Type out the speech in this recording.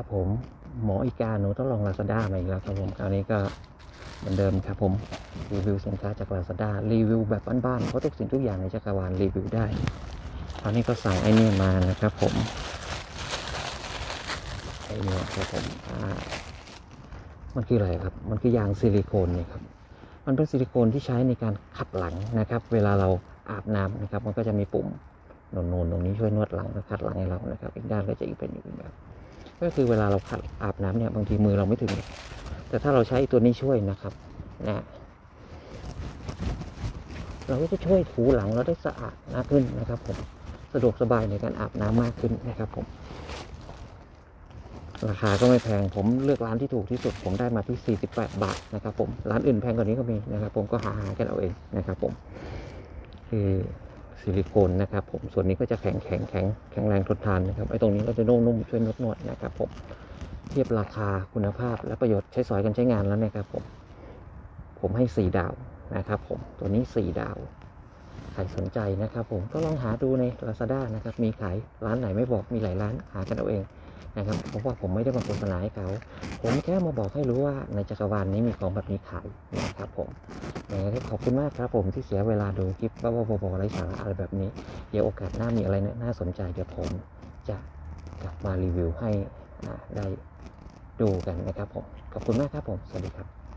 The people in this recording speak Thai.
ครับผมหมออีกาหนูต้องลองลาซาด้ามาอีกแล้วครับผมคราวนี้ก็เหมือนเดิมครับผมรีวิวสินค้าจากลาซาด้ารีวิวแบบบ้านๆเพราะทุกสิ่งทุกอย่างในจักรวาลรีวิวได้คราวนี้ก็สั่งไอ้นี่มานะครับผมไอ้นี่ครับผมมันคืออะไรครับ มันคือยางซิลิโคนนี่ครับมันเป็นซิลิโคนที่ใช้ในการขัดหลังนะครับ เวลาเราอาบน้ำนะครับ มันก็จะมีปุ่มนูนๆตรงนี้ช่วยนวดหลังและขัดหลังให้เรานะครับ อีกด้านก็จะอีกเป็นอีกแบบ ก็คือเวลาเราขัดอาบน้ำเนี่ยบางทีมือเราไม่ถึง แต่ถ้าเราใช้ตัวนี้ช่วยนะครับนะเราก็จะช่วยถูหลังเราได้สะอาดมากขึ้นนะครับผมสะดวกสบายในการอาบน้ำมากขึ้นนะครับผม ราคาก็ไม่แพงผมเลือกร้านที่ถูกที่สุด ผมได้มาที่ 48 บาทนะครับผมร้านอื่นแพงกว่านี้ก็มีนะครับ ผมก็หาหากันเอาเองนะครับผมคือ ซิลิโคนนะครับผมส่วนนี้ก็จะแข็งแข็งแข็งแข็งแรงทนทานนะครับไอ้ตรงนี้ก็จะนุ่มนุ่มช่วยนวดนวดนะครับผมเทียบราคาคุณภาพและประโยชน์ใช้สอยกันใช้งานแล้วนะครับผมผมให้สี่ดาวนะครับผมตัวนี้สี่ดาว ใครสนใจนะครับผมก็ลองหาดูใน Lazada นะครับมีขายร้านไหนไม่บอกมีหลายร้านหากันเอาเอง นะครับ เพราะว่าผมไม่ได้มาโฆษณาให้เขา ผมแค่มาบอกให้รู้ว่าในจักรวาลนี้มีของแบบนี้ขายนะครับผมนะขอบคุณมากครับผมที่เสียเวลาดูคลิปบ้าๆบอๆไร้สาระอะไรแบบนี้ เดี๋ยวโอกาสหน้ามีอะไรน่าสนใจเดี๋ยวผมจะกลับมารีวิวให้ได้ดูกันนะครับผม ขอบคุณมากครับผม สวัสดีครับ